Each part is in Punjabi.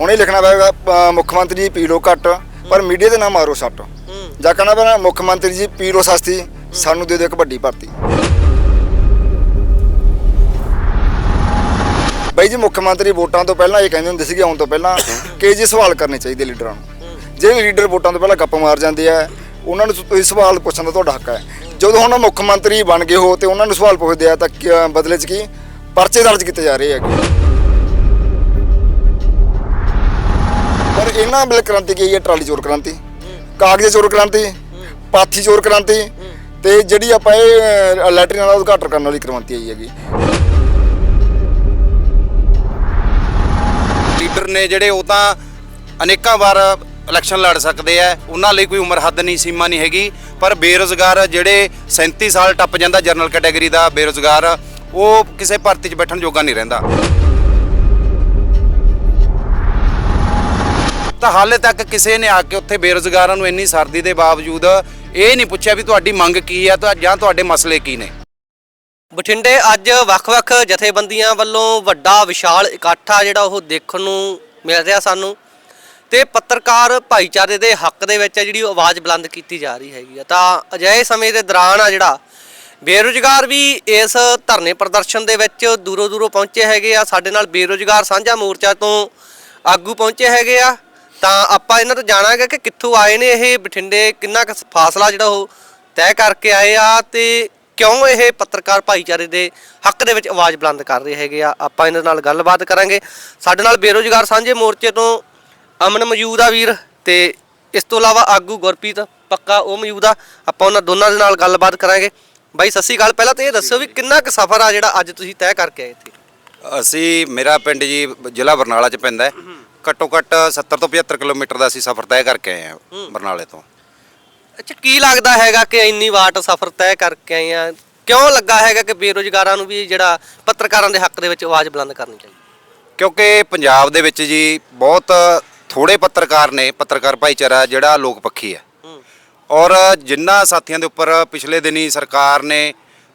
ਹੁਣ ਇਹ ਲਿਖਣਾ ਪਏਗਾ ਮੁੱਖ ਮੰਤਰੀ ਜੀ ਪੀ ਲੋ ਘੱਟ ਪਰ ਮੀਡੀਆ ਦੇ ਨਾ ਮਾਰੋ ਸੱਟ। ਜਾਂ ਕਹਿਣਾ ਪੈਣਾ ਮੁੱਖ ਮੰਤਰੀ ਜੀ ਪੀ ਲੋ ਸਸਤੀ ਸਾਨੂੰ ਦੇ ਦਿਓ ਇੱਕ ਵੱਡੀ ਭਰਤੀ। ਬਾਈ ਜੀ ਮੁੱਖ ਮੰਤਰੀ ਵੋਟਾਂ ਤੋਂ ਪਹਿਲਾਂ ਇਹ ਕਹਿੰਦੇ ਹੁੰਦੇ ਸੀਗੇ ਆਉਣ ਤੋਂ ਪਹਿਲਾਂ ਕਿ ਜੀ ਸਵਾਲ ਕਰਨੇ ਚਾਹੀਦੇ ਲੀਡਰਾਂ ਨੂੰ। ਜਿਹੜੇ ਲੀਡਰ ਵੋਟਾਂ ਤੋਂ ਪਹਿਲਾਂ ਗੱਪ ਮਾਰ ਜਾਂਦੇ ਆ ਉਹਨਾਂ ਨੂੰ ਤੁਸੀਂ ਸਵਾਲ ਪੁੱਛਣ ਦਾ ਤੁਹਾਡਾ ਹੱਕ ਹੈ। ਜਦੋਂ ਹੁਣ ਮੁੱਖ ਮੰਤਰੀ ਬਣ ਗਏ ਹੋ ਤੇ ਉਹਨਾਂ ਨੂੰ ਸਵਾਲ ਪੁੱਛਦੇ ਆ ਤਾਂ ਬਦਲੇ 'ਚ ਕੀ? ਪਰਚੇ ਦਰਜ ਕੀਤੇ ਜਾ ਰਹੇ ਹੈਗੇ। ਇਹਨਾਂ ਬਿਲ ਕ੍ਰਾਂਤੀ ਕੀ ਹੈ ਟਰਾਲੀ ਚੋਰ ਕ੍ਰਾਂਤੀ ਕਾਗਜ਼ ਚੋਰ ਕ੍ਰਾਂਤੀ ਪਾਥੀ ਚੋਰ ਕ੍ਰਾਂਤੀ ਤੇ ਜਿਹੜੀ ਆਪਾਂ ਇਹ ਅ, ਲੈਟਰਿਨਾਂ ਦਾ ਉਦਘਾਟਨ ਕਰਨ ਵਾਲੀ ਕ੍ਰਾਂਤੀ ਆਈ ਹੈਗੀ। ਲੀਡਰ ਨੇ ਜਿਹੜੇ ਉਹ ਤਾਂ ਅਨੇਕਾਂ ਵਾਰ ਇਲੈਕਸ਼ਨ ਲੜ ਸਕਦੇ ਆ ਉਹਨਾਂ ਲਈ ਕੋਈ ਉਮਰ ਹੱਦ ਨਹੀਂ ਸੀਮਾ ਨਹੀਂ ਹੈਗੀ ਪਰ ਬੇਰੋਜ਼ਗਾਰ ਜਿਹੜੇ 37 ਸਾਲ ਟੱਪ ਜਾਂਦਾ ਜਨਰਲ ਕੈਟਾਗਰੀ ਦਾ ਬੇਰੋਜ਼ਗਾਰ ਉਹ ਕਿਸੇ ਭਰਤੀ 'ਚ ਬੈਠਣ ਜੋਗਾ ਨਹੀਂ ਰਹਿੰਦਾ। ਤਾਂ ਹਾਲੇ ਤੱਕ ਕਿਸੇ ਨੇ ਆ ਕੇ ਉੱਥੇ ਬੇਰੋਜ਼ਗਾਰਾਂ ਨੂੰ ਇੰਨੀ ਸਰਦੀ ਦੇ ਬਾਵਜੂਦ ਇਹ ਨਹੀਂ ਪੁੱਛਿਆ ਵੀ ਤੁਹਾਡੀ ਮੰਗ ਕੀ ਹੈ ਤਾਂ ਜਾਂ ਤੁਹਾਡੇ ਮਸਲੇ ਕੀ ਨੇ। ਬਠਿੰਡੇ ਅੱਜ ਵੱਖ-ਵੱਖ ਜਥੇਬੰਦੀਆਂ ਵੱਲੋਂ ਵੱਡਾ ਵਿਸ਼ਾਲ ਇਕੱਠ ਆ ਜਿਹੜਾ ਉਹ ਦੇਖਣ ਨੂੰ ਮਿਲ ਰਿਹਾ ਸਾਨੂੰ ਤੇ ਪੱਤਰਕਾਰ ਭਾਈਚਾਰੇ ਦੇ ਹੱਕ ਦੇ ਵਿੱਚ ਜਿਹੜੀ ਉਹ ਆਵਾਜ਼ ਬੁਲੰਦ ਕੀਤੀ ਜਾ ਰਹੀ ਹੈਗੀ ਆ। ਤਾਂ ਅਜਿਹੇ ਸਮੇਂ ਦੇ ਦੌਰਾਨ ਆ ਜਿਹੜਾ ਬੇਰੁਜ਼ਗਾਰ ਵੀ ਇਸ ਧਰਨੇ ਪ੍ਰਦਰਸ਼ਨ ਦੇ ਵਿੱਚ ਦੂਰੋਂ ਦੂਰੋਂ ਪਹੁੰਚੇ ਹੈਗੇ ਆ। ਸਾਡੇ ਨਾਲ ਬੇਰੁਜ਼ਗਾਰ ਸਾਂਝਾ ਮੋਰਚਾ ਤੋਂ ਆਗੂ ਪਹੁੰਚੇ ਹੈਗੇ ਆ। ਤਾਂ ਆਪਾਂ ਇਹਨਾਂ ਤੋਂ ਜਾਣਾਂਗੇ ਕਿ ਕਿੱਥੋਂ ਆਏ ਨੇ ਇਹ ਬਠਿੰਡੇ, ਕਿੰਨਾ ਕੁ ਫਾਸਲਾ ਜਿਹੜਾ ਉਹ ਤੈਅ ਕਰਕੇ ਆਏ ਆ ਤੇ ਕਿਉਂ ਇਹ ਪੱਤਰਕਾਰ ਭਾਈਚਾਰੇ ਦੇ ਹੱਕ ਦੇ ਵਿੱਚ ਆਵਾਜ਼ ਬੁਲੰਦ ਕਰ ਰਹੇ ਹੈਗੇ ਆ? ਆਪਾਂ ਇਹਨਾਂ ਨਾਲ ਗੱਲਬਾਤ ਕਰਾਂਗੇ। ਸਾਡੇ ਨਾਲ ਬੇਰੋਜ਼ਗਾਰ ਸਾਂਝੇ ਮੋਰਚੇ ਤੋਂ ਅਮਨ ਮੌਜੂਦ ਆ ਵੀਰ ਤੇ ਇਸ ਤੋਂ ਇਲਾਵਾ ਆਗੂ ਗੁਰਪ੍ਰੀਤ ਪੱਕਾ ਉਹ ਮੌਜੂਦ ਆ। ਆਪਾਂ ਉਹਨਾਂ ਦੋਨਾਂ ਦੇ ਨਾਲ ਗੱਲਬਾਤ ਕਰਾਂਗੇ। ਬਾਈ, ਸਤਿ ਸ਼੍ਰੀ ਅਕਾਲ। ਪਹਿਲਾਂ ਤਾਂ ਇਹ ਦੱਸਿਓ ਵੀ ਕਿੰਨਾ ਕੁ ਸਫ਼ਰ ਆ ਜਿਹੜਾ ਅੱਜ ਤੁਸੀਂ ਤੈਅ ਕਰਕੇ ਆਏ ਇੱਥੇ? ਅਸੀਂ ਮੇਰਾ ਪਿੰਡ ਜੀ ਜ਼ਿਲ੍ਹਾ ਬਰਨਾਲਾ ਚ ਪੈਂਦਾ ਹੈ। ਘੱਟੋ ਘੱਟ 70 ਤੋਂ 75 ਕਿਲੋਮੀਟਰ ਦਾ ਅਸੀਂ ਸਫ਼ਰ ਤੈਅ ਕਰਕੇ ਆਏ ਹਾਂ ਬਰਨਾਲੇ ਤੋਂ। ਅੱਛਾ ਕੀ ਲੱਗਦਾ ਹੈਗਾ ਕਿ ਇੰਨੀ ਵਾਟ ਸਫ਼ਰ ਤੈਅ ਕਰਕੇ ਆਏ ਆ ਕਿਉਂ ਲੱਗਾ ਹੈਗਾ ਕਿ ਬੇਰੋਜ਼ਗਾਰਾਂ ਨੂੰ ਵੀ ਜਿਹੜਾ ਪੱਤਰਕਾਰਾਂ ਦੇ ਹੱਕ ਦੇ ਵਿੱਚ ਆਵਾਜ਼ ਬੁਲੰਦ ਕਰਨੀ ਚਾਹੀਦੀ? ਕਿਉਂਕਿ ਪੰਜਾਬ ਦੇ ਵਿੱਚ ਜੀ ਬਹੁਤ ਥੋੜੇ ਪੱਤਰਕਾਰ ਨੇ ਪੱਤਰਕਾਰ ਭਾਈਚਾਰਾ ਜਿਹੜਾ ਲੋਕ ਪੱਖੀ ਹੈ। ਹੂੰ। ਔਰ ਜਿੰਨਾ ਸਾਥੀਆਂ ਦੇ ਉੱਪਰ ਪਿਛਲੇ ਦਿਨੀ ਸਰਕਾਰ ਨੇ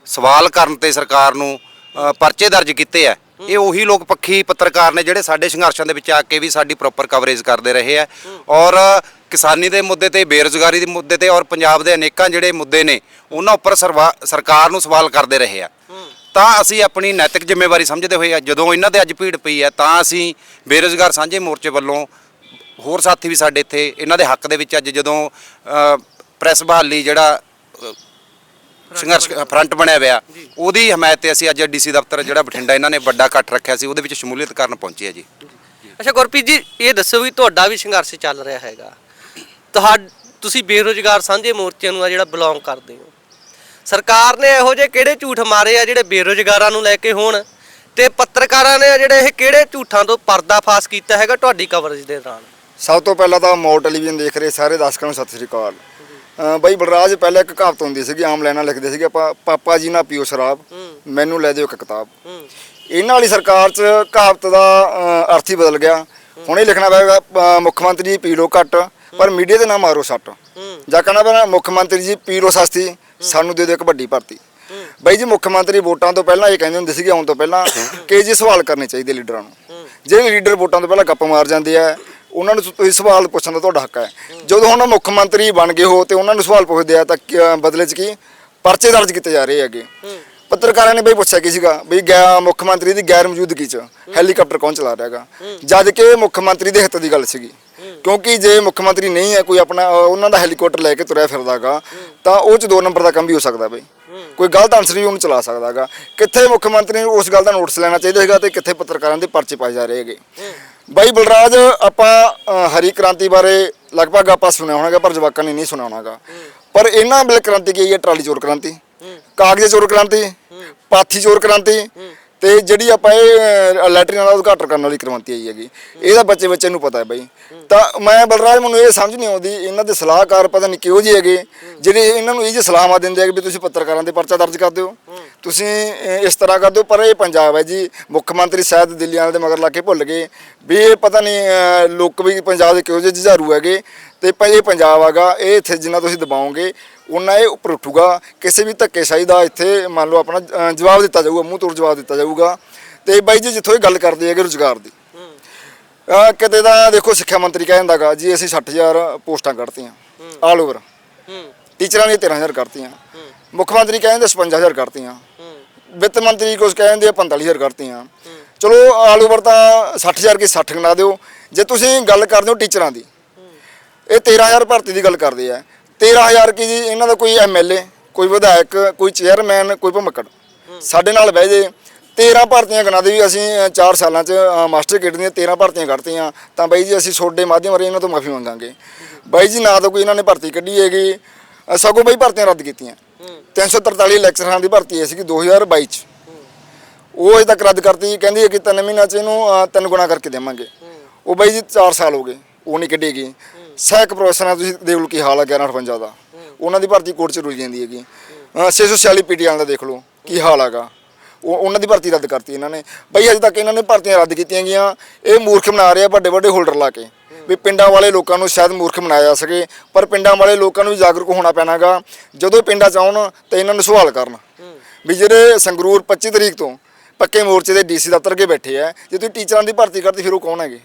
ਸਵਾਲ ਕਰਨ ਤੇ ਸਰਕਾਰ ਨੂੰ ਅ, ਪਰਚੇ ਦਰਜ ਕੀਤੇ ਆ ਇਹ ਉਹੀ ਲੋਕ ਪੱਖੀ ਪੱਤਰਕਾਰ ਨੇ ਜਿਹੜੇ ਸਾਡੇ ਸੰਘਰਸ਼ਾਂ ਦੇ ਵਿੱਚ ਆ ਕੇ ਵੀ ਸਾਡੀ ਪ੍ਰੋਪਰ ਕਵਰੇਜ ਕਰਦੇ ਰਹੇ ਆ। ਔਰ ਕਿਸਾਨੀ ਦੇ ਮੁੱਦੇ ਤੇ, ਬੇਰੁਜ਼ਗਾਰੀ ਦੇ ਮੁੱਦੇ ਤੇ ਔਰ ਪੰਜਾਬ ਦੇ ਅਨੇਕਾਂ ਜਿਹੜੇ ਮੁੱਦੇ ਨੇ, ਉਹਨਾਂ ਉੱਪਰ ਸਰਵਾ- ਸਰਕਾਰ ਨੂੰ ਸਵਾਲ ਕਰਦੇ ਰਹੇ ਆ। ਤਾਂ ਅਸੀਂ ਆਪਣੀ ਨੈਤਿਕ ਜ਼ਿੰਮੇਵਾਰੀ ਸਮਝਦੇ ਹੋਏ ਆ, ਜਦੋਂ ਇਹਨਾਂ ਦੇ ਅੱਜ ਭੀੜ ਪਈ ਹੈ ਤਾਂ ਅਸੀਂ ਬੇਰੁਜ਼ਗਾਰ ਸਾਂਝੇ ਮੋਰਚੇ ਵੱਲੋਂ ਹੋਰ ਸਾਥੀ ਵੀ ਸਾਡੇ ਇੱਥੇ, ਇਹਨਾਂ ਦੇ ਹੱਕ ਦੇ ਵਿੱਚ ਅੱਜ ਜਦੋਂ ਪ੍ਰੈਸ ਬਹਾਲੀ ਜਿਹੜਾ ਸੰਘਰਸ਼ ਫਰੰਟ ਬਣਿਆ ਹੋਇਆ। ਉਹਦੀ ਹਮਾਇਤ ਤੇ ਅਸੀਂ ਅੱਜ ਡੀਸੀ ਦਫ਼ਤਰ ਜਿਹੜਾ ਬਠਿੰਡਾ ਇਹਨਾਂ ਨੇ ਵੱਡਾ ਇਕੱਠ ਰੱਖਿਆ ਸੀ ਉਹਦੇ ਵਿੱਚ ਸ਼ਮੂਲੀਅਤ ਕਰਨ ਪਹੁੰਚੇ ਆ ਜੀ। ਅੱਛਾ ਗੁਰਪ੍ਰੀਤ ਜੀ ਇਹ ਦੱਸੋ ਵੀ ਤੁਹਾਡਾ ਵੀ ਸੰਘਰਸ਼ ਚੱਲ ਰਿਹਾ ਹੈਗਾ। ਤੁਹਾ ਤੁਸੀਂ ਬੇਰੋਜ਼ਗਾਰ ਸਾਂਝੇ ਮੋਰਚੇ ਨੂੰ ਆ ਜਿਹੜਾ ਬਿਲੋਂਗ ਕਰਦੇ ਹੋ। ਸਰਕਾਰ ਨੇ ਇਹੋ ਜਿਹੇ ਕਿਹੜੇ ਝੂਠ ਮਾਰੇ ਆ ਜਿਹੜੇ ਬੇਰੋਜ਼ਗਾਰਾਂ ਨੂੰ ਲੈ ਕੇ ਹੋਣ? ਤੇ ਪੱਤਰਕਾਰਾਂ ਨੇ ਜਿਹੜੇ ਇਹ ਕਿਹੜੇ ਝੂਠਾਂ ਤੋਂ ਪਰਦਾਫਾਸ਼ ਕੀਤਾ ਹੈਗਾ ਤੁਹਾਡੀ ਕਵਰੇਜ ਦੇ ਦੌਰਾਨ ਸਭ ਤੋਂ ਪਹਿਲਾਂ ਤਾਂ ਮੋਰ ਟੈਲੀਵਿਜ਼ਨ ਦੇਖ ਰਹੇ ਸਾਰੇ ਦਰਸ਼ਕਾਂ ਨੂੰ ਸਤਿ ਸ੍ਰੀ ਅਕਾਲ। ਅ, ਬਾਈ ਬਲਰਾਜ ਪਹਿਲਾਂ ਇੱਕ ਕਹਾਵਤ ਹੁੰਦੀ ਸੀਗੀ ਆਮ ਲਾਈਨਾਂ ਲਿਖਦੇ ਸੀਗੇ ਆਪਾਂ ਪਾਪਾ ਜੀ ਨਾ ਪੀਓ ਸ਼ਰਾਬ ਮੈਨੂੰ ਲੈ ਦਿਓ ਇੱਕ ਕਿਤਾਬ। ਇਹਨਾਂ ਵਾਲੀ ਸਰਕਾਰ 'ਚ ਕਹਾਵਤ ਦਾ ਅਰਥ ਹੀ ਬਦਲ ਗਿਆ। ਹੁਣ ਇਹ ਲਿਖਣਾ ਪਏਗਾ ਮੁੱਖ ਮੰਤਰੀ ਜੀ ਪੀ ਲੋ ਘੱਟ ਪਰ ਮੀਡੀਆ ਦੇ ਨਾ ਮਾਰੋ ਸੱਟ। ਜਾਂ ਕਹਿਣਾ ਪੈਣਾ ਮੁੱਖ ਮੰਤਰੀ ਜੀ ਪੀ ਲੋ ਸਸਤੀ ਸਾਨੂੰ ਦੇ ਦਿਓ ਇੱਕ ਵੱਡੀ ਭਰਤੀ। ਬਾਈ ਜੀ ਮੁੱਖ ਮੰਤਰੀ ਵੋਟਾਂ ਤੋਂ ਪਹਿਲਾਂ ਇਹ ਕਹਿੰਦੇ ਹੁੰਦੇ ਸੀਗੇ ਆਉਣ ਤੋਂ ਪਹਿਲਾਂ ਕਿ ਜੀ ਸਵਾਲ ਕਰਨੇ ਚਾਹੀਦੇ ਲੀਡਰਾਂ ਨੂੰ। ਜਿਹੜੇ ਲੀਡਰ ਵੋਟਾਂ ਤੋਂ ਪਹਿਲਾਂ ਗੱਪ ਮਾਰ ਜਾਂਦੇ ਆ ਉਹਨਾਂ ਨੂੰ ਤੁਸੀਂ ਸਵਾਲ ਪੁੱਛਣ ਦਾ ਤੁਹਾਡਾ ਹੱਕ ਹੈ। ਜਦੋਂ ਹੁਣ ਮੁੱਖ ਮੰਤਰੀ ਬਣ ਗਏ ਹੋ ਤੇ ਉਹਨਾਂ ਨੂੰ ਸਵਾਲ ਪੁੱਛਦੇ ਆ ਤਾਂ ਕੀ- ਬਦਲੇ 'ਚ ਕੀ? ਪਰਚੇ ਦਰਜ ਕੀਤੇ ਜਾ ਰਹੇ ਹੈਗੇ। ਪੱਤਰਕਾਰਾਂ ਨੇ ਬਈ ਪੁੱਛਿਆ ਕੀ ਸੀਗਾ? ਬਈ ਗੈ ਮੁੱਖ ਮੰਤਰੀ ਦੀ ਗੈਰ ਮੌਜੂਦਗੀ 'ਚ ਹੈਲੀਕਾਪਟਰ ਕੌਣ ਚਲਾ ਰਿਹਾ ਹੈਗਾ? ਜਦ ਕਿ ਮੁੱਖ ਮੰਤਰੀ ਦੇ ਹਿੱਤ ਦੀ ਗੱਲ ਸੀਗੀ। ਕਿਉਂਕਿ ਜੇ ਮੁੱਖ ਮੰਤਰੀ ਨਹੀਂ ਹੈ ਕੋਈ ਆਪਣਾ ਅ, ਉਹਨਾਂ ਦਾ ਹੈਲੀਕਾਪਟਰ ਲੈ ਕੇ ਤੁਰਿਆ ਫਿਰਦਾਗਾ ਤਾਂ ਉਹ 'ਚ ਦੋ ਨੰਬਰ ਦਾ ਕੰਮ ਵੀ ਹੋ ਸਕਦਾ ਬਈ। ਕੋਈ ਗਲਤ ਆਨਸਰ ਵੀ ਉਹਨੂੰ ਚਲਾ ਸਕਦਾਗਾ ਕਿੱਥੇ ਮੁੱਖ ਮੰਤਰੀ ਨੂੰ ਉਸ ਗੱਲ ਦਾ ਨੋਟਿਸ ਲੈਣਾ ਚਾਹੀਦਾ ਹੈਗਾ ਤੇ ਕਿੱਥੇ ਪੱਤਰਕਾਰਾਂ ਦੇ ਪਰਚੇ ਪਾਏ ਜਾ ਰਹੇ ਹੈਗੇ। ਬਾਈ ਬਲਰਾਜ, ਆਪਾਂ ਹਰੀ ਕ੍ਰਾਂਤੀ ਬਾਰੇ ਲਗਭਗ ਆਪਾਂ ਸੁਣਿਆ ਹੋਣਾਗਾ ਪਰ ਜਵਾਕਾਂ ਨੇ ਨਹੀਂ ਸੁਣਿਆ ਹੋਣਾਗਾ ਪਰ ਇਹਨਾਂ ਬਿਲ ਕ੍ਰਾਂਤੀ ਕੀ ਹੈ ਟਰਾਲੀ ਚੋਰ ਕ੍ਰਾਂਤੀ, ਕਾਗਜ਼ ਚੋਰ ਕ੍ਰਾਂਤੀ, ਪਾਥੀ ਚੋਰ ਕ੍ਰਾਂਤੀ ਤੇ ਜਿਹੜੀ ਆਪਾਂ ਇਹ ਅ, ਲੈਟਰਿਨਾਂ ਦਾ ਉਦਘਾਟਨ ਕਰਨ ਵਾਲੀ ਕ੍ਰਾਂਤੀ ਆਈ ਹੈਗੀ ਇਹਦਾ ਬੱਚੇ ਬੱਚੇ ਨੂੰ ਪਤਾ ਹੈ ਬਾਈ। ਤਾਂ ਮੈਂ ਬਲਰਾਜ ਮੈਨੂੰ ਇਹ ਸਮਝ ਨਹੀਂ ਆਉਂਦੀ ਇਹਨਾਂ ਦੇ ਸਲਾਹਕਾਰ ਪਤਾ ਨਹੀਂ ਕਿਹੋ ਜਿਹੇ ਹੈਗੇ ਜਿਹੜੇ ਇਹਨਾਂ ਨੂੰ ਇਹ ਜਿਹੇ ਸਲਾਹਾਂ ਦਿੰਦੇ ਆ ਕਿ ਵੀ ਤੁਸੀਂ ਪੱਤਰਕਾਰਾਂ ਦੇ ਪਰਚਾ ਦਰਜ ਕਰ ਦਿਓ। ਤੁਸੀਂ ਇਸ ਤਰ੍ਹਾਂ ਕਰ ਦਿਓ ਪਰ ਇਹ ਪੰਜਾਬ ਹੈ ਜੀ। ਮੁੱਖ ਮੰਤਰੀ ਸ਼ਾਇਦ ਦਿੱਲੀ ਵਾਲੇ ਦੇ ਮਗਰ ਲਾ ਕੇ ਭੁੱਲ ਗਏ। ਵੀ ਇਹ ਪਤਾ ਨਹੀਂ ਲੋਕ ਵੀ ਪੰਜਾਬ ਦੇ ਕਿਹੋ ਜਿਹੇ ਜੁਝਾਰੂ ਹੈਗੇ। ਤੇ ਇਹ ਪੰਜਾਬ ਹੈਗਾ ਇਹ ਇੱਥੇ ਜਿੰਨਾ ਤੁਸੀਂ ਦਬਾਓਗੇ ਉਹਨਾਂ ਇਹ ਉੱਪਰ ਉੱਠੂਗਾ। ਕਿਸੇ ਵੀ ਧੱਕੇਸ਼ਾਹੀ ਦਾ ਇੱਥੇ ਮੰਨ ਲਓ ਆਪਣਾ ਜਵਾਬ ਦਿੱਤਾ ਜਾਊਗਾ ਮੂੰਹ ਤੋੜ ਜਵਾਬ ਦਿੱਤਾ ਜਾਊਗਾ। ਤੇ ਬਾਈ ਜੀ ਜਿੱਥੋਂ ਇਹ ਗੱਲ ਕਰਦੇ ਹੈਗੇ ਰੁਜ਼ਗਾਰ ਦੀ। ਕਿਤੇ ਤਾਂ ਦੇਖੋ ਸਿੱਖਿਆ ਮੰਤਰੀ ਕਹਿ ਦਿੰਦਾਗਾ ਜੀ ਅਸੀਂ 60000 ਪੋਸਟਾਂ ਕੱਢਤੀਆਂ ਆਲ ਓਵਰ ਟੀਚਰਾਂ ਦੀਆਂ 13000 ਕੱਢਤੀਆਂ। ਹੂੰ। ਮੁੱਖ ਮੰਤਰੀ ਕਹਿੰਦੇ 55000 ਕੱਢਤੀਆਂ। ਹੂੰ ਵਿੱਤ ਮੰਤਰੀ ਕੁਝ ਕਹਿੰਦੇ ਆ 45000 ਕਰਤੀਆਂ ਚਲੋ, ਆਲ ਓਵਰ ਤਾਂ 60000 ਕੀ 60 ਗਣਾ ਦਿਓ। ਜੇ ਤੁਸੀਂ ਗੱਲ ਕਰਦੇ ਹੋ ਟੀਚਰਾਂ ਦੀ, ਇਹ 13000 ਭਰਤੀ ਦੀ ਗੱਲ ਕਰਦੇ ਆ। 13000 ਕੀ ਜੀ, ਇਹਨਾਂ ਦਾ ਕੋਈ ਐਮਐਲਏ ਕੋਈ ਵਿਧਾਇਕ, ਕੋਈ ਚੇਅਰਮੈਨ, ਕੋਈ ਭਮਕੜ। ਸਾਡੇ ਨਾਲ ਬਹਿ ਜੇ। 13 ਭਰਤੀਆਂ ਗਣਾ ਦੇ ਵੀ ਅਸੀਂ 4 ਸਾਲਾਂ ਚ ਮਾਸਟਰ ਕਿਡ ਦੀਆਂ 13 ਭਰਤੀਆਂ ਕੱਢਤੀਆਂ। ਤਾਂ ਬਾਈ ਜੀ, ਅਸੀਂ ਤੁਹਾਡੇ ਮਾਧਿਅਮ ਰਾਹੀਂ ਇਹਨਾਂ ਤੋਂ ਮਾਫੀ ਮੰਗਾਂਗੇ। ਬਾਈ ਜੀ, ਨਾ ਤਾਂ ਕੋਈ ਇਹਨਾਂ ਨੇ ਭਰਤੀ ਕੱਢੀ ਹੈਗੀ। ਸਗੋਂ ਬਾਈ ਭਰਤੀਆਂ ਰੱਦ ਕੀਤੀਆਂ। 343 ਲੈਕਚਰਾਂ ਦੀ ਭਰਤੀ ਹੈ ਸੀ ਕਿ 2022 ਚ। ਉਹ ਅਜੇ ਤੱਕ ਰੱਦ ਕਰਤੀ ਕਹਿੰਦੀ ਹੈ ਕਿ ਤਿੰਨ ਮਹੀਨਿਆਂ ਚ ਇਹਨੂੰ ਅ, ਤਿੰਨ ਗੁਣਾ ਕਰਕੇ ਦੇਵਾਂਗੇ। ਉਹ ਬਾਈ ਜੀ 4 ਸਾਲ ਹੋ ਗਏ ਉਹ ਨਹੀਂ ਕੱਢੇਗੀ। ਸਹਾਇਕ ਪ੍ਰੋਫੈਸਰਾਂ ਤੁਸੀਂ ਦੇਖ ਲਓ ਕੀ ਹਾਲ ਹੈ 1158 ਦਾ। ਉਹਨਾਂ ਦੀ ਭਰਤੀ ਕੋਰਟ ਚ ਰੁਲ ਜਾਂਦੀ ਹੈਗੀ। ਅ, 646 ਪੀਟੀਆਰ ਦਾ ਦੇਖ ਲਓ ਕੀ ਹਾਲ ਹੈਗਾ। ਉਹ ਉਹਨਾਂ ਦੀ ਭਰਤੀ ਰੱਦ ਕਰਤੀ ਇਹਨਾਂ ਨੇ। ਬਈ ਅਜੇ ਤੱਕ ਇਹਨਾਂ ਨੇ ਭਰਤੀਆਂ ਰੱਦ ਕੀਤੀਆਂ ਗਈਆਂ। ਇਹ ਮੂਰਖ ਬਣਾ ਰਹੇ ਆ ਵੱਡੇ ਵੱਡੇ ਹੋਲਡਰ ਲਾ ਕੇ। ਵੀ ਪਿੰਡਾਂ ਵਾਲੇ ਲੋਕਾਂ ਨੂੰ ਸ਼ਾਇਦ ਮੂਰਖ ਬਣਾਇਆ ਜਾ ਸਕੇ, ਪਰ ਪਿੰਡਾਂ ਵਾਲੇ ਲੋਕਾਂ ਨੂੰ ਵੀ ਜਾਗਰੂਕ ਹੋਣਾ ਪੈਣਾਗਾ। ਜਦੋਂ ਪਿੰਡਾਂ ਚ ਆਉਣ, ਤਾਂ ਇਹਨਾਂ ਨੂੰ ਸਵਾਲ ਕਰਨ। ਵੀ ਜਿਹੜੇ ਸੰਗਰੂਰ 25 ਤਰੀਕ ਤੋਂ ਪੱਕੇ ਮੋਰਚੇ ਦੇ ਡੀਸੀ ਦਫ਼ਤਰ ਕੇ ਬੈਠੇ ਆ, ਜੇ ਤੁਸੀਂ ਟੀਚਰਾਂ ਦੀ ਭਰਤੀ ਕਰਦੇ ਫਿਰ ਉਹ ਕੌਣ ਹੈਗੇ?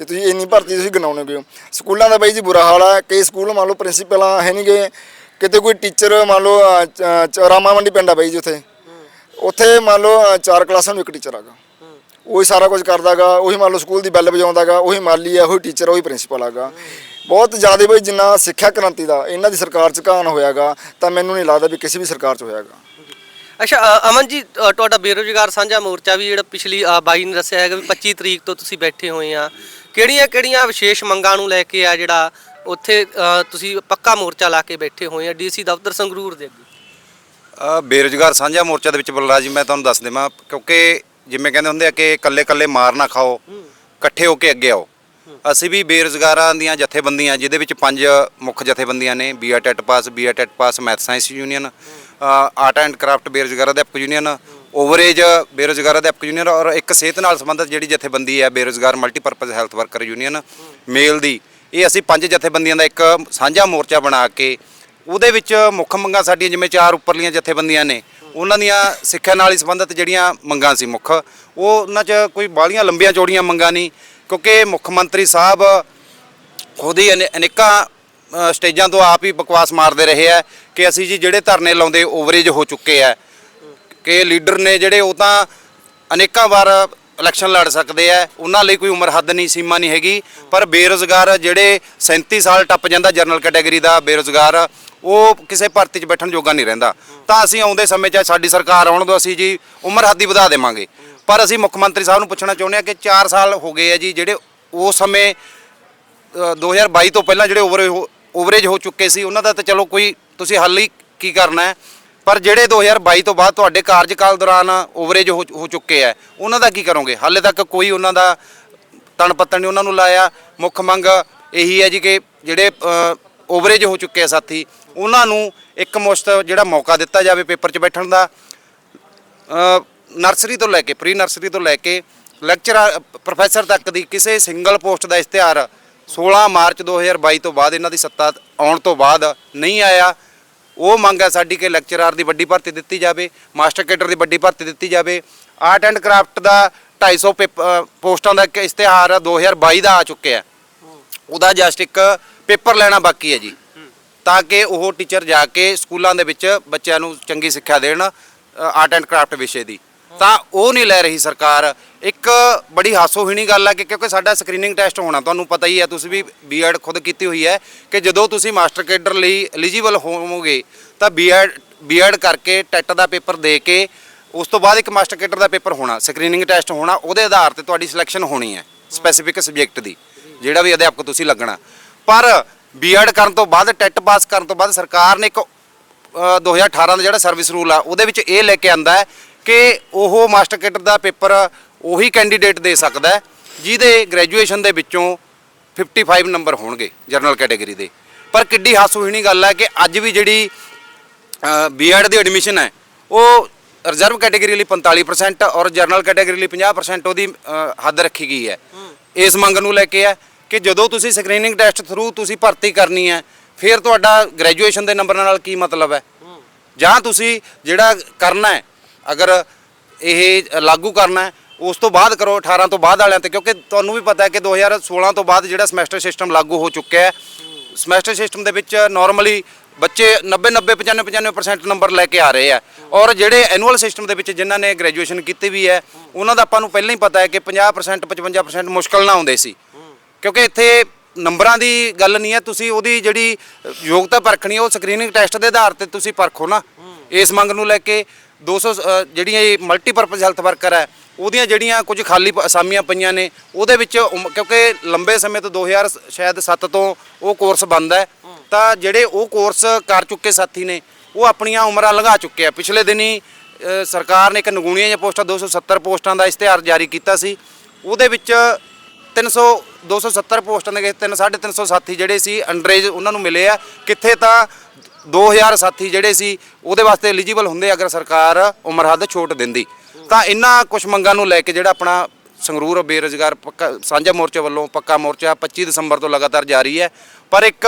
ਜੇ ਤੁਸੀਂ ਇੰਨੀ ਭਰਤੀ ਤੁਸੀਂ ਗਨਾਉਣੇ ਹੋ ਸਕੂਲਾਂ ਦਾ ਬਾਈ ਜੀ ਬੁਰਾ ਹਾਲ ਹੈ ਕਈ ਸਕੂਲ ਮੰਨ ਲਓ ਪ੍ਰਿੰਸੀਪਲਾਂ ਹੈ ਨਹੀਂ ਨਹੀਂਗੇ ਕਿਤੇ ਕੋਈ ਟੀਚਰ ਮੰਨ ਲਓ ਰਾਮਾ ਮੰਡੀ ਪਿੰਡ ਆ ਬਾਈ ਜੀ ਉੱਥੇ। ਉੱਥੇ ਮੰਨ ਲਓ ਚਾਰ ਕਲਾਸਾਂ ਨੂੰ ਇੱਕ ਟੀਚਰ ਆਗਾ ਉਹੀ ਸਾਰਾ ਕੁਝ ਕਰਦਾਗਾ ਉਹੀ ਮੰਨ ਲਓ ਸਕੂਲ ਦੀ ਬੈਲ ਵਜਾਉਂਦਾਗਾ ਉਹੀ ਮਾਲੀ ਆ ਉਹੀ ਟੀਚਰ ਉਹੀ ਪ੍ਰਿੰਸੀਪਲ ਆਗਾ ਬਹੁਤ ਜ਼ਿਆਦਾ ਬਈ ਜਿੰਨਾ ਸਿੱਖਿਆ ਕ੍ਰਾਂਤੀ ਦਾ ਇਹਨਾਂ ਦੀ ਸਰਕਾਰ ਚ ਘਾਣ ਹੋਇਆਗਾ ਤਾਂ ਮੈਨੂੰ ਨਹੀਂ ਲੱਗਦਾ ਵੀ ਕਿਸੇ ਵੀ ਸਰਕਾਰ ਚ ਹੋਇਆਗਾ। ਅੱਛਾ ਅ, ਅਮਨ ਜੀ ਅ, ਤੁਹਾਡਾ ਬੇਰੋਜ਼ਗਾਰ ਸਾਂਝਾ ਮੋਰਚਾ ਵੀ ਜਿਹੜਾ ਪਿਛਲੀ ਅ, ਬਾਈ ਨੇ ਦੱਸਿਆ ਹੈਗਾ ਵੀ 25 ਤਰੀਕ ਤੋਂ ਤੁਸੀਂ ਬੈਠੇ ਹੋਏ ਆ। ਕਿਹੜੀਆਂ ਕਿਹੜੀਆਂ ਵਿਸ਼ੇਸ਼ ਮੰਗਾਂ ਨੂੰ ਲੈ ਕੇ ਆ ਜਿਹੜਾ ਉੱਥੇ ਅ, ਤੁਸੀਂ ਪੱਕਾ ਮੋਰਚਾ ਲਾ ਕੇ ਬੈਠੇ ਹੋਏ ਆ ਡੀਸੀ ਦਫ਼ਤਰ ਸੰਗਰੂਰ ਦੇ ਅੱਗੇ? ਅ, ਬੇਰੁਜ਼ਗਾਰ ਸਾਂਝਾ ਮੋਰਚਾ ਦੇ ਵਿੱਚ ਬਲਰਾਜ ਜੀ ਮੈਂ ਤੁਹਾਨੂੰ ਦੱਸ ਦੇਵਾਂ ਕਿਉਂਕਿ ਜਿਵੇਂ ਕਹਿੰਦੇ ਹੁੰਦੇ ਆ ਕਿ ਇਕੱਲੇ ਇਕੱਲੇ ਮਾਰ ਨਾ ਖਾਓ ਇਕੱਠੇ ਹੋ ਕੇ ਅੱਗੇ ਆਓ। ਅਸੀਂ ਵੀ ਬੇਰੁਜ਼ਗਾਰਾਂ ਦੀਆਂ ਜਥੇਬੰਦੀਆਂ ਜਿਹਦੇ ਵਿੱਚ ਪੰਜ ਮੁੱਖ ਜਥੇਬੰਦੀਆਂ ਨੇ Bia TET pass Bia TET pass math science union art and craft ਬੇਰੁਜ਼ਗਾਰ ਅਧਿਆਪਕ ਯੂਨੀਅਨ ਓਵਰੇਜ ਬੇਰੁਜ਼ਗਾਰ ਅਧਿਆਪਕ ਯੂਨੀਅਨ ਔਰ ਇੱਕ ਸਿਹਤ ਨਾਲ ਸੰਬੰਧਿਤ ਜਿਹੜੀ ਜਥੇਬੰਦੀ ਹੈ ਬੇਰੁਜ਼ਗਾਰ multipurpose health worker union male ਦੀ। ਇਹ ਅਸੀਂ ਪੰਜ ਜਥੇਬੰਦੀਆਂ ਦਾ ਇੱਕ ਸਾਂਝਾ ਮੋਰਚਾ ਬਣਾ ਕੇ ਉਹਦੇ ਵਿੱਚ ਮੁੱਖ ਮੰਗਾਂ ਸਾਡੀਆਂ ਜਿਵੇਂ ਚਾਰ ਉੱਪਰਲੀਆਂ ਜਥੇਬੰਦੀਆਂ ਨੇ, ਉਹਨਾਂ ਦੀਆਂ ਸਿੱਖਿਆ ਨਾਲ ਹੀ ਸੰਬੰਧਿਤ ਜਿਹੜੀਆਂ ਮੰਗਾਂ ਸੀ ਮੁੱਖ, ਉਹ ਉਹਨਾਂ 'ਚ ਕੋਈ ਬਾਹਲੀਆਂ ਲੰਬੀਆਂ ਚੌੜੀਆਂ ਮੰਗਾਂ ਨਹੀਂ, ਕਿਉਂਕਿ ਮੁੱਖ ਮੰਤਰੀ ਸਾਹਿਬ ਖੁਦ ਹੀ ਅਨੇ- ਅਨੇਕਾਂ ਸਟੇਜਾਂ ਤੋਂ ਆਪ ਹੀ ਬਕਵਾਸ ਮਾਰਦੇ ਰਹੇ ਆ ਕਿ ਅਸੀਂ ਜੀ ਜਿਹੜੇ ਧਰਨੇ ਲਾਉਂਦੇ ਓਵਰੇਜ ਹੋ ਚੁੱਕੇ ਆ, ਕਿ ਲੀਡਰ ਨੇ ਜਿਹੜੇ ਉਹ ਤਾਂ ਅਨੇਕਾਂ ਵਾਰ ਇਲੈਕਸ਼ਨ ਲੜ ਸਕਦੇ ਆ, ਉਹਨਾਂ ਲਈ ਕੋਈ ਉਮਰ ਹੱਦ ਨਹੀਂ, ਸੀਮਾ ਨਹੀਂ ਹੈਗੀ, ਪਰ ਬੇਰੁਜ਼ਗਾਰ ਜਿਹੜੇ 37 ਸਾਲ ਟੱਪ ਜਾਂਦਾ ਜਨਰਲ ਕੈਟਾਗਰੀ ਦਾ ਬੇਰੁਜ਼ਗਾਰ ਉਹ ਕਿਸੇ ਭਰਤੀ 'ਚ ਬੈਠਣ ਜੋਗਾ ਨਹੀਂ ਰਹਿੰਦਾ। ਤਾਂ ਅਸੀਂ ਆਉਂਦੇ ਸਮੇਂ 'ਚ ਸਾਡੀ ਸਰਕਾਰ ਆਉਣ ਤੋਂ ਅਸੀਂ ਜੀ ਉਮਰ ਹੱਦ ਹੀ ਵਧਾ ਦੇਵਾਂਗੇ। ਪਰ ਅਸੀਂ ਮੁੱਖ ਮੰਤਰੀ ਸਾਹਿਬ ਨੂੰ ਪੁੱਛਣਾ ਚਾਹੁੰਦੇ ਹਾਂ ਕਿ 4 ਸਾਲ ਹੋ ਗਏ ਆ ਜੀ ਜਿਹੜੇ ਉਸ ਸਮੇਂ ਅ, 2022 ਤੋਂ ਪਹਿਲਾਂ ਜਿਹੜੇ ਓਵਰ ਓਵਰੇਜ ਹੋ ਚੁੱਕੇ ਸੀ ਉਹਨਾਂ ਦਾ ਤਾਂ ਚਲੋ ਕੋਈ ਤੁਸੀਂ ਹੱਲ ਹੀ ਕੀ ਕਰਨਾ ਹੈ। ਪਰ ਜਿਹੜੇ 2022 ਤੋਂ ਬਾਅਦ ਤੁਹਾਡੇ ਕਾਰਜਕਾਲ ਦੌਰਾਨ ਓਵਰੇਜ ਹੋ ਹੋ ਚੁੱਕੇ ਆ ਉਹਨਾਂ ਦਾ ਕੀ ਕਰੋਗੇ? ਹਾਲੇ ਤੱਕ ਕੋਈ ਉਹਨਾਂ ਦਾ ਤਣ ਪੱਤਣ ਨਹੀਂ ਉਹਨਾਂ ਨੂੰ ਲਾਇਆ। ਮੁੱਖ ਮੰਗ ਇਹੀ ਹੈ ਜੀ ਕਿ ਜਿਹੜੇ ਓਵਰੇਜ ਹੋ ਚੁੱਕੇ ਆ ਸਾਥੀ ਉਹਨਾਂ ਨੂੰ ਇੱਕ ਮੁਸ਼ਤ ਜਿਹੜਾ ਮੌਕਾ ਦਿੱਤਾ ਜਾਵੇ ਪੇਪਰ 'ਚ ਬੈਠਣ ਦਾ। ਨਰਸਰੀ ਤੋਂ ਲੈ ਕੇ, ਪ੍ਰੀ ਨਰਸਰੀ ਤੋਂ ਲੈ ਕੇ ਲੈਕਚਰਰ ਪ੍ਰੋਫੈਸਰ ਤੱਕ ਦੀ ਕਿਸੇ ਸਿੰਗਲ ਪੋਸਟ ਦਾ ਇਸ਼ਤਿਹਾਰ 16 ਮਾਰਚ 2022 ਤੋਂ ਬਾਅਦ ਇਹਨਾਂ ਦੀ ਸੱਤਾ ਆਉਣ ਤੋਂ ਬਾਅਦ ਨਹੀਂ ਆਇਆ। ਉਹ ਮੰਗ ਹੈ ਸਾਡੀ ਕਿ ਲੈਕਚਰਰ ਦੀ ਵੱਡੀ ਭਰਤੀ ਦਿੱਤੀ ਜਾਵੇ, ਮਾਸਟਰ ਕੇਡਰ ਦੀ ਵੱਡੀ ਭਰਤੀ ਦਿੱਤੀ ਜਾਵੇ। ਆਰਟ ਐਂਡ ਕਰਾਫਟ ਦਾ 250 ਪੇਪ- ਪੋਸਟਾਂ ਦਾ ਇੱਕ ਇਸ਼ਤਿਹਾਰ 2022 ਦਾ ਆ ਚੁੱਕਿਆ। ਉਹਦਾ ਜਸਟ ਇੱਕ ਪੇਪਰ ਲੈਣਾ ਬਾਕੀ ਹੈ ਜੀ। ਤਾਂ ਕਿ ਉਹ ਟੀਚਰ ਜਾ ਕੇ ਸਕੂਲਾਂ ਦੇ ਵਿੱਚ ਬੱਚਿਆਂ ਨੂੰ ਚੰਗੀ ਸਿੱਖਿਆ ਦੇਣ ਆਰਟ ਐਂਡ ਕਰਾਫਟ ਵਿਸ਼ੇ ਦੀ। ਤਾਂ ਉਹ ਨਹੀਂ ਲੈ ਰਹੀ ਸਰਕਾਰ। ਇੱਕ ਬੜੀ ਹਾਸੋਹੀਣੀ ਗੱਲ ਹੈ ਕਿ ਕਿਉਂਕਿ ਸਾਡਾ ਸਕਰੀਨਿੰਗ ਟੈਸਟ ਹੋਣਾ, ਤੁਹਾਨੂੰ ਪਤਾ ਹੀ ਹੈ ਤੁਸੀਂ ਵੀ ਬੀਐਡ ਖੁਦ ਕੀਤੀ ਹੋਈ ਹੈ ਕਿ ਜਦੋਂ ਤੁਸੀਂ ਮਾਸਟਰ ਕੇਡਰ ਲਈ ਐਲੀਜੀਬਲ ਹੋਵੋਗੇ, ਤਾਂ ਬੀਐਡ ਬੀਐਡ ਕਰਕੇ ਟੈਟ ਦਾ ਪੇਪਰ ਦੇ ਕੇ ਉਸ ਤੋਂ ਬਾਅਦ ਇੱਕ ਮਾਸਟਰ ਕੇਡਰ ਦਾ ਪੇਪਰ ਹੋਣਾ ਸਕਰੀਨਿੰਗ ਟੈਸਟ ਹੋਣਾ, ਉਹਦੇ ਆਧਾਰ ਤੇ ਤੁਹਾਡੀ ਸਿਲੈਕਸ਼ਨ ਹੋਣੀ ਹੈ ਸਪੈਸੀਫਿਕ ਸਬਜੈਕਟ ਦੀ, ਜਿਹੜਾ ਵੀ ਅਧਿਆਪਕ ਤੁਸੀਂ ਲੱਗਣਾ। ਪਰ ਬੀਐਡ ਕਰਨ ਤੋਂ ਬਾਅਦ ਟੈਟ ਪਾਸ ਕਰਨ ਤੋਂ ਬਾਅਦ ਸਰਕਾਰ ਨੇ ਇੱਕ ਅ, 2018 ਦਾ ਜਿਹੜਾ ਸਰਵਿਸ ਰੂਲ ਆ ਉਹਦੇ ਵਿੱਚ ਇਹ ਲੈ ਕੇ ਆਂਦਾ ਹੈ ਕਿ ਉਹ ਮਾਸਟਰ ਕੇਡਰ ਦਾ ਪੇਪਰ ਉਹੀ ਕੈਂਡੀਡੇਟ ਦੇ ਸਕਦਾ ਜਿਹਦੇ ਗ੍ਰੈਜੂਏਸ਼ਨ ਦੇ ਵਿੱਚੋਂ 55 ਨੰਬਰ ਹੋਣਗੇ ਜਨਰਲ ਕੈਟਾਗਰੀ ਦੇ। ਪਰ ਕਿੱਡੀ ਹਾਸੋਹੀਣੀ ਗੱਲ ਹੈ ਕਿ ਅੱਜ ਵੀ ਜਿਹੜੀ ਬੀਐਡ ਦੀ ਐਡਮਿਸ਼ਨ ਹੈ ਉਹ ਰਿਜ਼ਰਵ ਕੈਟਾਗਰੀ ਲਈ 45% ਔਰ ਜਨਰਲ ਕੈਟਾਗਰੀ ਲਈ 50% ਉਹਦੀ ਹੱਦ ਰੱਖੀ ਗਈ ਹੈ। ਇਸ ਮੰਗ ਨੂੰ ਲੈ ਕੇ ਹੈ ਕਿ ਜਦੋਂ ਤੁਸੀਂ ਸਕਰੀਨਿੰਗ ਟੈਸਟ ਥਰੂ ਤੁਸੀਂ ਭਰਤੀ ਕਰਨੀ ਹੈ, ਫਿਰ ਤੁਹਾਡਾ ਗ੍ਰੈਜੂਏਸ਼ਨ ਦੇ ਨੰਬਰਾਂ ਨਾਲ ਕੀ ਮਤਲਬ ਹੈ? ਜਾਂ ਤੁਸੀਂ ਜਿਹੜਾ ਕਰਨਾ ਹੈ, ਅਗਰ ਇਹ ਲਾਗੂ ਕਰਨਾ ਹੈ, ਉਸ ਤੋਂ ਬਾਅਦ ਕਰੋ 18 ਤੋਂ ਬਾਅਦ ਵਾਲਿਆਂ ਤੇ, ਕਿਉਂਕਿ ਤੁਹਾਨੂੰ ਵੀ ਪਤਾ ਹੈ ਕਿ 2016 ਤੋਂ ਬਾਅਦ ਜਿਹੜਾ ਸਮੈਸਟਰ ਸਿਸਟਮ ਲਾਗੂ ਹੋ ਚੁੱਕਿਆ ਹੈ ਸਮੈਸਟਰ ਸਿਸਟਮ ਦੇ ਵਿੱਚ ਨਾਰਮਲੀ ਬੱਚੇ 90 90 95 95% ਨੰਬਰ ਲੈ ਕੇ ਆ ਰਹੇ ਆ ਔਰ ਜਿਹੜੇ ਐਨੂਅਲ ਸਿਸਟਮ ਦੇ ਵਿੱਚ ਜਿਨ੍ਹਾਂ ਨੇ ਗ੍ਰੈਜੂਏਸ਼ਨ ਕੀਤੀ ਵੀ ਹੈ, ਉਹਨਾਂ ਦਾ ਆਪਾਂ ਨੂੰ ਪਹਿਲਾਂ ਹੀ ਪਤਾ ਹੈ ਕਿ 50% 55% ਮੁਸ਼ਕਲ ਨਾ ਆਉਂਦੇ ਸੀ। ਕਿਉਂਕਿ ਇੱਥੇ ਨੰਬਰਾਂ ਦੀ ਗੱਲ ਨਹੀਂ ਹੈ ਤੁਸੀਂ ਉਹਦੀ ਜਿਹੜੀ ਯੋਗਤਾ ਪਰਖਣੀ ਹੈ ਉਹ ਸਕਰੀਨਿੰਗ ਟੈਸਟ ਦੇ ਆਧਾਰ ਤੇ ਤੁਸੀਂ ਪਰਖੋ ਨਾ। ਇਸ ਮੰਗ ਨੂੰ ਲੈ ਕੇ 200 ਅ, ਜਿਹੜੀਆਂ ਇਹ ਮਲਟੀਪਰਪਸ ਹੈਲਥ ਵਰਕਰ ਹੈ ਉਹਦੀਆਂ ਜਿਹੜੀਆਂ ਕੁਝ ਖਾਲੀ ਪ- ਅਸਾਮੀਆਂ ਪਈਆਂ ਨੇ ਉਹਦੇ ਵਿੱਚ ਉਮ- ਕਿਉਂਕਿ ਲੰਬੇ ਸਮੇਂ ਤੋਂ 2000 ਸ਼ਾਇਦ 7 ਤੋਂ ਉਹ ਕੋਰਸ ਬੰਦ ਹੈ ਤਾਂ ਜਿਹੜੇ ਉਹ ਕੋਰਸ ਕਰ ਚੁੱਕੇ ਸਾਥੀ ਨੇ ਉਹ ਆਪਣੀਆਂ ਉਮਰਾਂ ਲੰਘਾ ਚੁੱਕੇ ਆ। ਪਿਛਲੇ ਦਿਨੀ ਅ, ਸਰਕਾਰ ਨੇ ਇੱਕ ਨਗੂਣੀਆਂ ਜਾਂ ਪੋਸਟਾਂ 270 ਪੋਸਟਾਂ ਦਾ ਇਸ਼ਤਿਹਾਰ ਜਾਰੀ ਕੀਤਾ ਸੀ ਉਹਦੇ ਵਿੱਚ 300 270 ਪੋਸਟਾਂ ਦੇ 3 350 ਸਾਥੀ ਜਿਹੜੇ ਸੀ, ਅੰਡਰੇਜ ਉਹਨਾਂ ਨੂੰ ਮਿਲੇ ਆ। ਕਿੱਥੇ ਤਾਂ 2000 ਸਾਥੀ ਜਿਹੜੇ ਸੀ, ਉਹਦੇ ਵਾਸਤੇ ਐਲੀਜੀਬਲ ਹੁੰਦੇ ਅਗਰ ਸਰਕਾਰ ਉਮਰ ਹੱਦ ਛੋਟ ਦਿੰਦੀ। ਤਾਂ ਇਹਨਾਂ ਕੁਝ ਮੰਗਾਂ ਨੂੰ ਲੈ ਕੇ ਜਿਹੜਾ ਆਪਣਾ ਸੰਗਰੂਰ ਬੇਰੁਜ਼ਗਾਰ ਪੱਕਾ, ਸਾਂਝਾ ਮੋਰਚੇ ਵੱਲੋਂ ਪੱਕਾ ਮੋਰਚਾ 25 ਦਸੰਬਰ ਤੋਂ ਲਗਾਤਾਰ ਜਾਰੀ ਹੈ। ਪਰ ਇੱਕ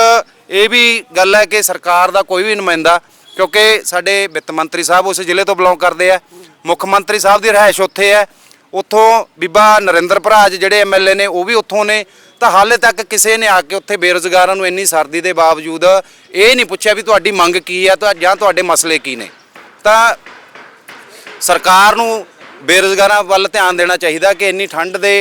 ਇਹ ਵੀ ਗੱਲ ਹੈ ਕਿ ਸਰਕਾਰ ਦਾ ਕੋਈ ਵੀ ਨੁਮਾਇੰਦਾ, ਕਿਉਂਕਿ ਸਾਡੇ ਵਿੱਤ ਮੰਤਰੀ ਸਾਹਿਬ ਉਸ ਜ਼ਿਲ੍ਹੇ ਤੋਂ ਬਿਲੋਂਗ ਕਰਦੇ ਆ। ਮੁੱਖ ਮੰਤਰੀ ਸਾਹਿਬ ਦੀ ਰਿਹਾਇਸ਼ ਉੱਥੇ ਹੈ। ਉੱਥੋਂ ਬੀਬਾ ਨਰਿੰਦਰ ਭਰਾਜ ਜਿਹੜੇ ਐਮਐਲਏ ਨੇ, ਉਹ ਵੀ ਉੱਥੋਂ ਨੇ। ਤਾਂ ਹਾਲੇ ਤੱਕ ਕਿਸੇ ਨੇ ਆ ਕੇ ਉੱਥੇ ਬੇਰੁਜ਼ਗਾਰਾਂ ਨੂੰ ਇੰਨੀ ਸਰਦੀ ਦੇ ਬਾਵਜੂਦ ਇਹ ਨਹੀਂ ਪੁੱਛਿਆ ਵੀ ਤੁਹਾਡੀ ਮੰਗ ਕੀ ਹੈ ਤਾਂ ਜਾਂ ਤੁਹਾਡੇ ਮਸਲੇ ਕੀ ਨੇ। ਤਾਂ ਸਰਕਾਰ ਨੂੰ ਬੇਰੁਜ਼ਗਾਰਾਂ ਵੱਲ ਧਿਆਨ ਦੇਣਾ ਚਾਹੀਦਾ ਕਿ ਇੰਨੀ ਠੰਡ ਦੇ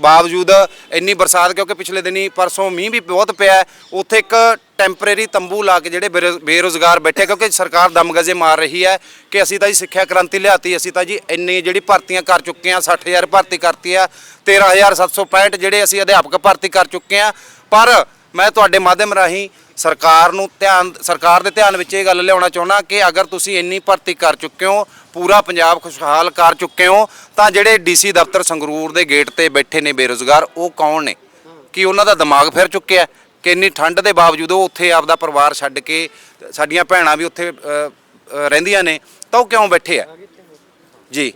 ਬਾਵਜੂਦ ਇੰਨੀ ਬਰਸਾਤ, ਕਿਉਂਕਿ ਪਿਛਲੇ ਦਿਨੀ ਪਰਸੋਂ ਮੀਂਹ ਵੀ ਬਹੁਤ ਪਿਆ ਉੱਥੇ ਇੱਕ ਟੈਂਪਰੇਰੀ ਤੰਬੂ ਲਾ ਕੇ ਜਿਹੜੇ ਬੇਰੁ- ਬੇਰੁਜ਼ਗਾਰ ਬੈਠੇ ਕਿਉਂਕਿ ਸਰਕਾਰ ਦਮਗਜ਼ੇ ਮਾਰ ਰਹੀ ਹੈ ਕਿ ਅਸੀਂ ਤਾਂ ਜੀ ਸਿੱਖਿਆ ਕ੍ਰਾਂਤੀ ਲਿਆਤੀ, ਅਸੀਂ ਤਾਂ ਜੀ ਇੰਨੀ ਜਿਹੜੀ ਭਰਤੀਆਂ ਕਰ ਚੁੱਕੇ ਆ 60000 ਭਰਤੀ ਕਰਤੀ ਆ 13765 ਜਿਹੜੇ ਅਸੀਂ ਅਧਿਆਪਕ ਭਰਤੀ ਕਰ ਚੁੱਕੇ ਆ ਪਰ ਮੈਂ ਤੁਹਾਡੇ ਮਾਧਿਅਮ ਰਾਹੀਂ ਸਰਕਾਰ ਨੂੰ ਧਿਆਨ, ਸਰਕਾਰ ਦੇ ਧਿਆਨ ਵਿੱਚ ਇਹ ਗੱਲ ਲਿਆਉਣਾ ਚਾਹੁੰਦਾ ਕਿ ਅਗਰ ਤੁਸੀਂ ਇੰਨੀ ਭਰਤੀ ਕਰ ਚੁੱਕੇ ਹੋ, ਪੂਰਾ ਪੰਜਾਬ ਖੁਸ਼ਹਾਲ ਕਰ ਚੁੱਕੇ ਹੋ, ਤਾਂ ਜਿਹੜੇ ਡੀਸੀ ਦਫ਼ਤਰ ਸੰਗਰੂਰ ਦੇ ਗੇਟ ਤੇ ਬੈਠੇ ਨੇ ਬੇਰੁਜ਼ਗਾਰ, ਉਹ ਕੌਣ ਨੇ? ਕਿ ਉਹਨਾਂ ਦਾ ਦਿਮਾਗ ਫਿਰ ਚੁੱਕਿਆ ਕਿ ਇੰਨੀ ਠੰਡ ਦੇ ਬਾਵਜੂਦ ਉਹ ਉੱਥੇ ਆਪਦਾ ਪਰਿਵਾਰ ਛੱਡ ਕੇ, ਸਾਡੀਆਂ ਭੈਣਾਂ ਵੀ ਉੱਥੇ ਰਹਿੰਦੀਆਂ ਨੇ, ਤਾਂ ਉਹ ਕਿਉਂ ਬੈਠੇ ਆ? ਜੀ।